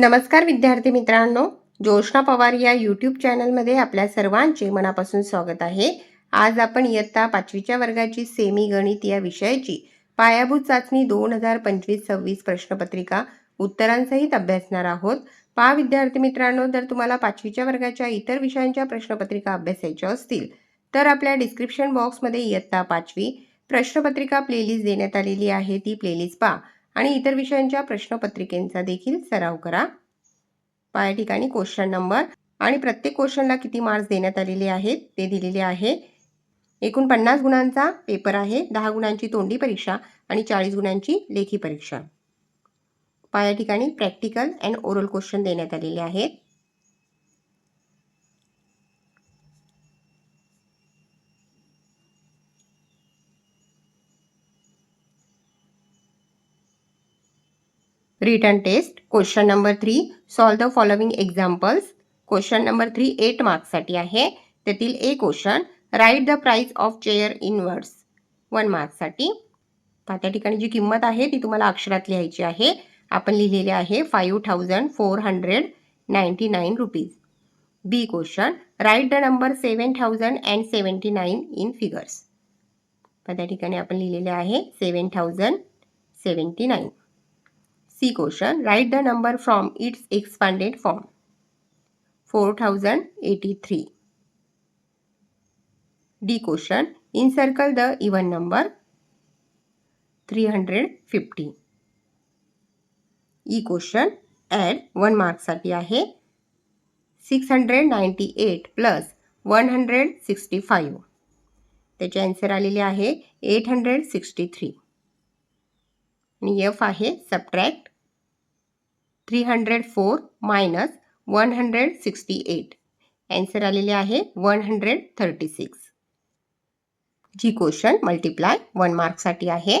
नमस्कार विद्यार्थी मित्रांनो. जोशना पवार या यूट्यूब चॅनलमध्ये आपल्या सर्वांचे मनापासून स्वागत आहे. आज आपण इयत्ता पाचवीच्या वर्गाची सेमी गणित या विषयाची पायाभूत चाचणी दोन हजार पंचवीस सव्वीस प्रश्नपत्रिका उत्तरांसहित अभ्यासणार आहोत. पहा विद्यार्थी मित्रांनो जर तुम्हाला पाचवीच्या वर्गाच्या इतर विषयांच्या प्रश्नपत्रिका अभ्यासायच्या असतील तर आपल्या डिस्क्रिप्शन बॉक्समध्ये इयत्ता पाचवी प्रश्नपत्रिका प्लेलिस्ट देण्यात आलेली आहे. ती प्लेलिस्ट पहा. आणि इतर विषयांच्या प्रश्नपत्रिकेंचा देखील सराव करा. पहा या ठिकाणी क्वेश्चन नंबर आणि प्रत्येक क्वेश्चनला किती मार्क्स देण्यात आलेले आहेत ते दिलेले आहे. एकूण पन्नास गुणांचा पेपर आहे दहा गुणांची तोंडी परीक्षा आणि चाळीस गुणांची लेखी परीक्षा. पहा या ठिकाणी प्रॅक्टिकल अँड ओरल क्वेश्चन देण्यात आलेले आहेत. Return test question number three solve the following examples question number three eight मार्क्ससाठी आहे. त्यातील A question write the price of chair in words one मार्क्ससाठी त्या ठिकाणी जी किंमत आहे ती तुम्हाला अक्षरात लिहायची आहे. आपण लिहिलेले आहे five thousand four hundred ninety nine rupees B question write the number seven thousand and seventy nine in figures त्या ठिकाणी आपण लिहिलेले आहे seven thousand seventy nine C question write the number from its expanded form four thousand eighty three D question encircle the even number three hundred fifty E question add one मार्कसाठी आहे. Six hundred ninety eight plus one hundred sixty five त्याचे answer आलेले आहे eight hundred sixty three आणि F आहे subtract three hundred four minus one hundred sixty eight. Answer आलेले आहे one hundred thirty six. G question multiply one मार्कसाठी आहे.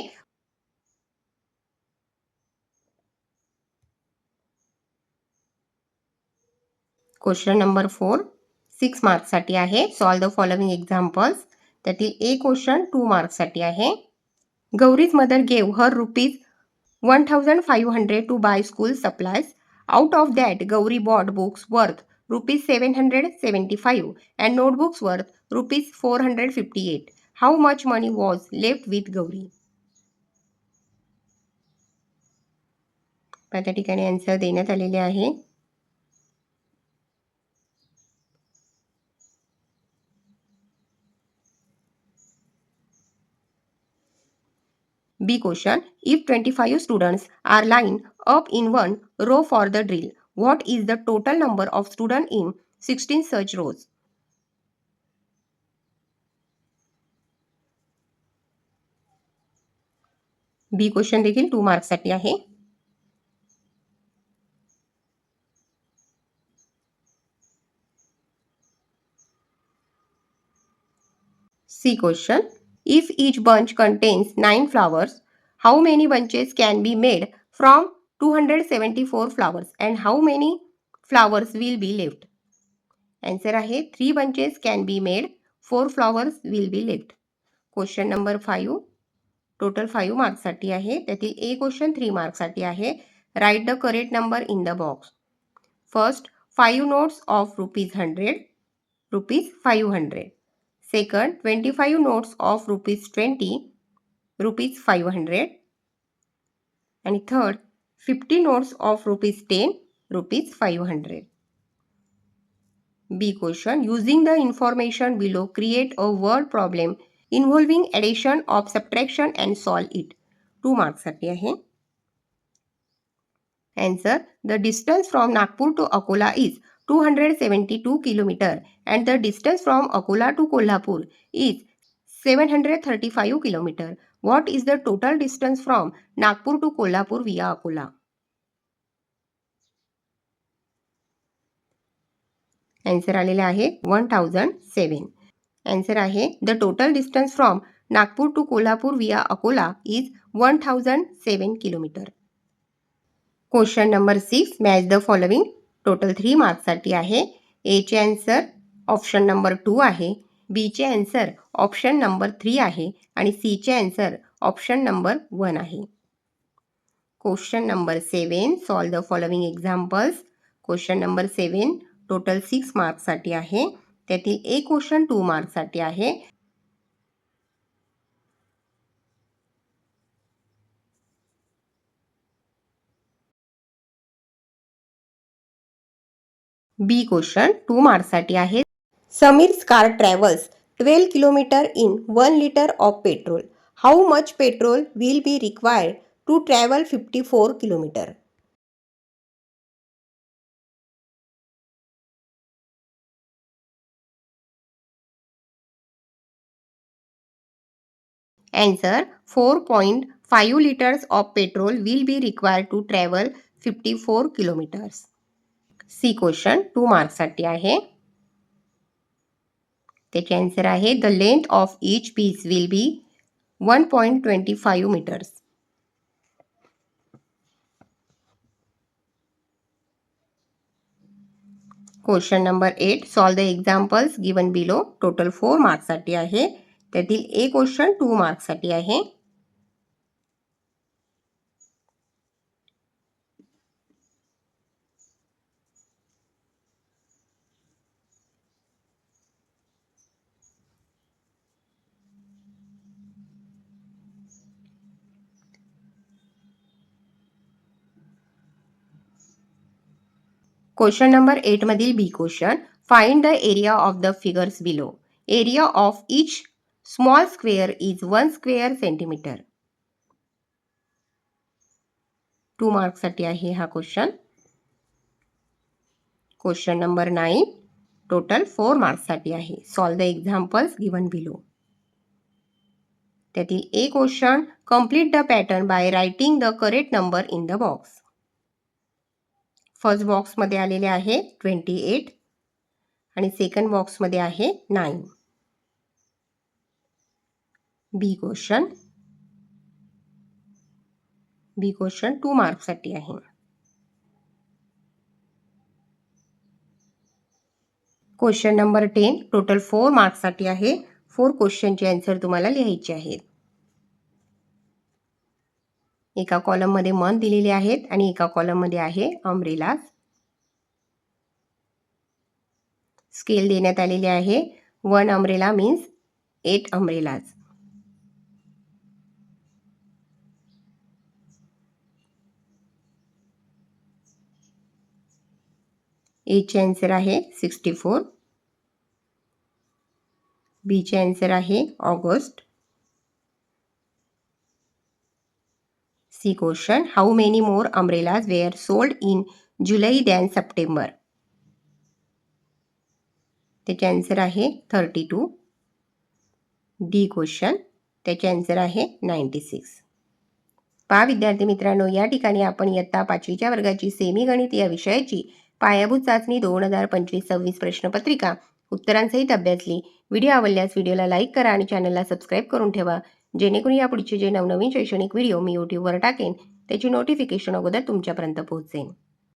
Question number four six मार्क्ससाठी आहे. सॉल्व द फॉलोविंग एक्झाम्पल्स त्यातील A question two मार्क्ससाठी आहे. Gauri's mother gave her rupees one thousand five hundred to buy school supplies out of that Gauri bought books worth rupees seven hundred seventy five and notebooks worth rupees four hundred fifty eight how much money was left with Gauri त्या ठिकाणी answer देण्यात आलेले आहे B question. If 25 students are lined up in one row for the drill, what is the total number of students in 16 such rows? B question देखील two मार्क्ससाठी आहे C question If each bunch contains 9 flowers, how many bunches can be made from 274 flowers and how many flowers will be left? Answer आहे 3 bunches can be made, 4 flowers will be left. Question number 5 total 5 मार्क्ससाठी आहे त्यातील A question 3 मार्क्ससाठी आहे write the correct number in the box first 5 notes of rupees hundred rupees five hundred Second, 25 notes of rupees 20, rupees 500. And third, 50 notes of rupees 10, rupees 500. B question, using the information below, create a word problem involving addition of subtraction and solve it. 2 marks साठी आहे. Answer, the distance from Nagpur to Akola is 272 kilometer and the distance from Akola to Kolhapur is 735 kilometer. What is the total distance from Nagpur to Kolhapur via Akola? Answer आलेले आहे one thousand सेवन answer आहे the total distance from Nagpur to Kolhapur via Akola is one thousand seven kilometer question number six match the following total three मार्क्ससाठी आहे. एचे answer option number two आहे. बीचे answer option number three आहे. आणि सीचे answer option number one आहे. Question number seven solve the following examples question number seven total six मार्क्ससाठी आहे. त्यातील एक क्वेश्चन टू मार्क्ससाठी आहे. बी क्वेश्चन टू मार्क्ससाठी आहे. Sameer's car travels, twelve kilometre in one litre of petrol. How much petrol will be required to travel fifty four kilometre Answer 4.5 liters of petrol will be required to travel 54 kilometers. C question two मार्क्ससाठी आहे. त्याची answer आहे the length of each piece will be one point twenty five metres question number eight solve the examples given below total four आहे. त्यातील A question two मार्क्ससाठी आहे. Question number एटमधील B question find the area of the figures below area of each small square is one square centimetre two मार्क्ससाठी आहे हा question question number nine total four मार्क्ससाठी आहे. Solve the examples given below त्यातील A question complete the pattern by writing the correct number in the box first बॉक्समध्ये आलेले आहे twenty eight आणि second बॉक्समध्ये आहे nine. B question. B question two मार्क्ससाठी आहे. Question number ten total four मार्क्ससाठी आहे. Four क्वेश्चनचे answer तुम्हाला लिहायचे आहेत. एका कॉलममध्ये मन दिलेले आहेत आणि एका कॉलममध्ये आहे अमरेलाज स्केल देण्यात आलेले आहे. One umbrella means eight umbrellas एचे answer आहे सिक्स्टी फोर बीचे आन्सर आहे August. C question how many more umbrellas were sold in July than September त्याचे आन्सर आहे थर्टी टू डी क्वेश्चन त्याचे आन्सर आहे नाईन्टी सिक्स पा विद्यार्थी मित्रांनो या ठिकाणी आपण इयत्ता पाचवीच्या वर्गाची सेमी गणित या विषयाची पायाभूत चाचणी दोन हजार पंचवीस सव्वीस प्रश्नपत्रिका उत्तरांसहित अभ्यासली. व्हिडिओ आवडल्यास व्हिडिओला लाईक करा आणि चॅनलला सबस्क्राईब करून ठेवा. जेणेकरून या पुढचे जे नवनवीन शैक्षणिक व्हिडिओ मी यूट्यूबवर टाकेन त्याची नोटिफिकेशन अगोदर तुमच्यापर्यंत पोहोचेन.